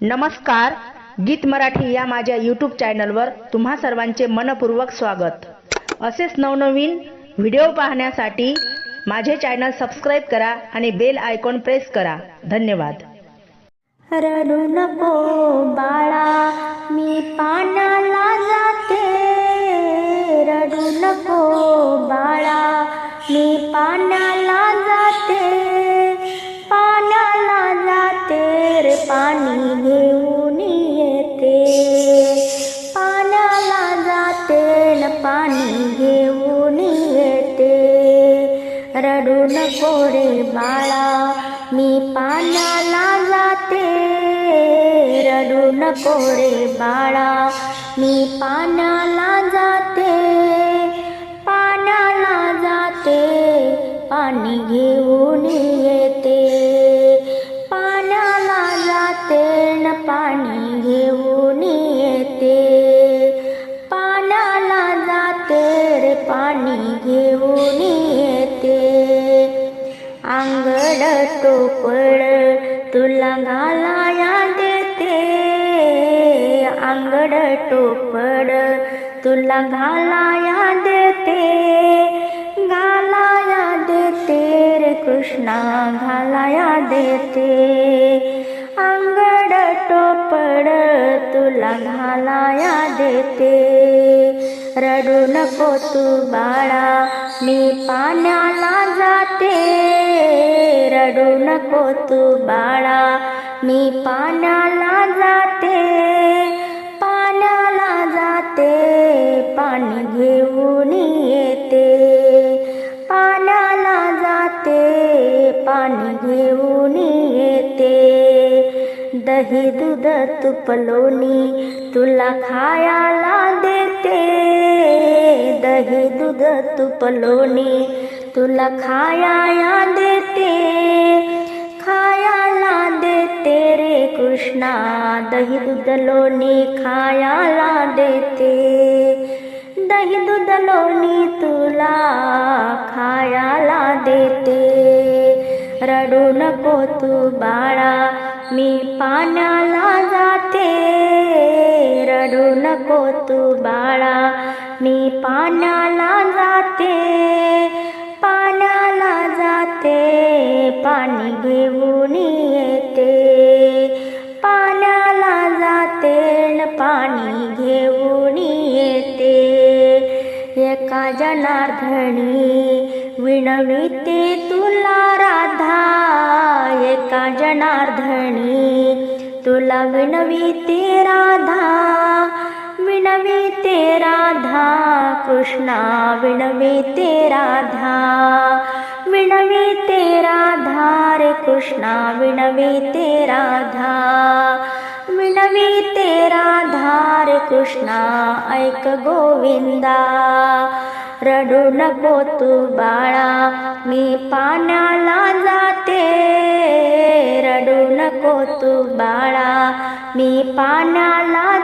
नमस्कार गीत मराठी या माझ्या यूट्यूब चॅनलवर तुम्हा सर्वांचे मनपूर्वक स्वागत. असेच नवनवीन व्हिडिओ पाहण्यासाठी माझे चॅनल सबस्क्राईब करा आणि बेल आयकॉन प्रेस करा. धन्यवाद. रडू नको बाळा मी पाण्याला पाणी घेऊन येते. रडू नको रे बाळा मी पाण्याला जाते. रडू नको रे बाळा मी पाण्याला जाते. अंगड टोपड तुला घालाया देते. अंगड टोपड तुला घालाया देते. घालाया देते रे कृष्णा घालाया देते. अंगड टोपड तुला घालाया देते. रडू नको तू बाळा. मी पाण्याला जाते. रडू नको तू बाळा. मी पाण्याला जाते. पाण्याला जाते. पाणी घेऊन येते. पाण्याला जाते. पाणी घेऊन येते. दही दूध तुपलोनी तुला खायला देते. दही दूध तुपलोनी तुला खाया देते. खायाला देते रे कृष्णा दही दूध लोणी खायाला देते. दही दूध लोणी तुला खायाला देते. रडू नको तू बाळा मी पाण्याला जाते. रडू नको तू बाळा मी पाण्याला जाते पाण्याला जाते पाणी घेऊन येते. पाण्याला जाते पाणी घेऊन येते. एका जनार्दनी विनविते तुला राधा. एका जनार्दनी तुला विनविते राधा. विणविते राधा कृष्णा विणविते राधा. विणविते राधा रे कृष्णा विणविते राधा. विणविते राधा रे कृष्णा ऐक गोविंदा. रडू नको तू बाळा मी पाण्याला जाते. रडू नको तू बाळा मी पाण्याला